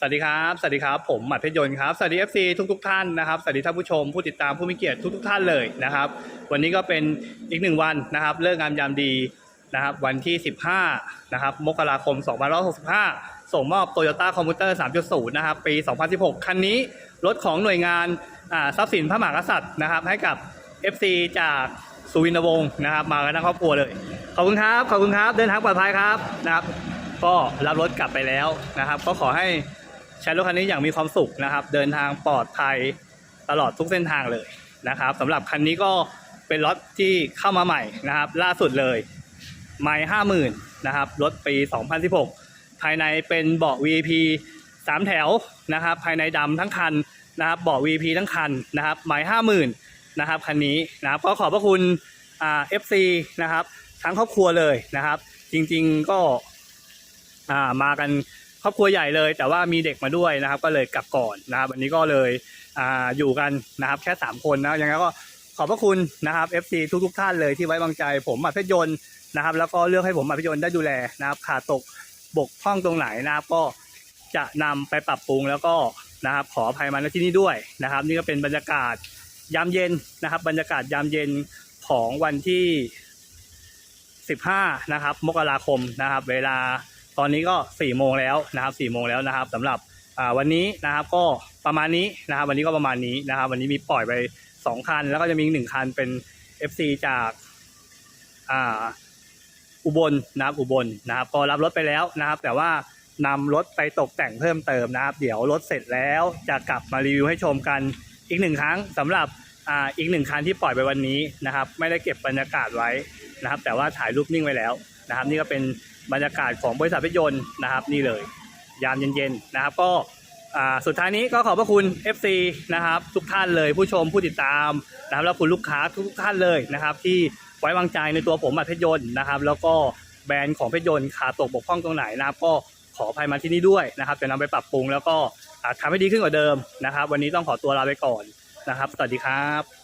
สวัสดีครับ สวัสดีครับ ผมหมัดเพชรยนต์ครับ สวัสดี FC ทุกทุกท่านนะครับ สวัสดีท่านผู้ชม ผู้ติดตามผู้มีเกียรติทุกทุกท่านเลยนะครับ วันนี้ก็เป็นอีกหนึ่งวันนะครับ เลิกงามยามดีนะครับ วันที่ 15 นะครับ มกราคม 2565 ส่งมอบ Toyota Commuter 3.0 นะครับ ปี 2016 คันนี้รถของหน่วยงานทรัพย์สินพระมหากษัตริย์นะครับ ให้กับ FC จากสุวินทวงศ์นะครับ มากันทั้งครอบครัวเลย ขอบคุณครับ ขอบคุณครับ เดินทางปลอดภัยครับนะครับ ก็รับรถกลับไปแล้วนะครับ ก็ขอให้ ใช้รถคันนี้อย่างมีความสุขนะครับ เดินทางปลอดภัยตลอดทุกเส้นทางเลยนะครับสำหรับคันนี้ก็เป็นรถที่เข้ามาใหม่นะครับ ล่าสุดเลยไม่ห้าหมื่นนะครับรถปี 2016 ภายในเป็นเบาะ VIP สามแถวนะครับ ภายในดำทั้งคันนะครับเบาะ VIP ทั้งคันนะครับไม่ห้าหมื่นนะครับคันนี้นะครับก็ขอบพระคุณอ่า FC นะครับ ทั้งครอบครัวเลยนะครับ จริงๆก็อ่ามากัน ครอบครัวใหญ่เลย แต่ว่ามีเด็กมาด้วยนะครับ ก็เลยกลับก่อนนะครับวันนี้ก็เลยออยู่กันนะครับแค่สามคนนะยังไงก็ขอบพระคุณนะครับ FC ทุกๆท่านเลยที่ไว้วางใจ ผมอัดเพชรยนต์นะครับ แล้วก็เลือกให้ผมอัดเพชรยนต์ได้ดูแลนะครับขาดตกบกพร่องตรงไหนนะครับก็จะนำไปปรับปรุงแล้วก็นะครับขออภัยมาณที่นี่ด้วยนะครับ นี่ก็เป็นบรรยากาศยามเย็นนะครับ บรรยากาศยามเย็นของวันที่ 15 นะครับ มกราคมนะครับ เวลา ตอนนี้ก็4โมงแล้วนะครับ4โมงแล้วนะครับสำหรับวันนี้นะครับก็ประมาณนี้นะครับ วันนี้ก็ประมาณนี้นะครับ วันนี้มีปล่อยไป 2 คัน แล้วก็จะมีอีกหนึ่งคันเป็น FC จากอ่าอุบลนะครับอุบลนะครับก็รับรถไปแล้วนะครับ แต่ว่านำรถไปตกแต่งเพิ่มเติมนะครับ เดี๋ยวรถเสร็จแล้วจะกลับมารีวิวให้ชมกันอีกหนึ่งครั้งสำหรับอ่าอีกหนึ่งคันที่ปล่อยไปวันนี้นะครับ ไม่ได้เก็บบรรยากาศไว้นะครับ แต่ว่าถ่ายรูปนิ่งไว้แล้ว นะครับ นี่ก็เป็นบรรยากาศของบริษัทรถยนต์นะครับ นี่เลย ยามเย็นๆนะครับ ก็สุดท้ายนี้ก็ขอบพระคุณ FC นะครับ ทุกท่านเลยผู้ชมผู้ติดตามนะครับแล้วคุณลูกค้าทุกท่านเลยนะครับ ที่ไว้วางใจในตัวผมอัดเพชรยนต์นะครับ แล้วก็แบรนด์ของเพชรยนต์ขาตกบกพร่องตรงไหนนะครับ ก็ขออภัยมาที่นี่ด้วยนะครับจะนำไปปรับปรุงแล้วก็อ่าทำให้ดีขึ้นกว่าเดิมนะครับ วันนี้ต้องขอตัวลาไปก่อนนะครับ สวัสดีครับ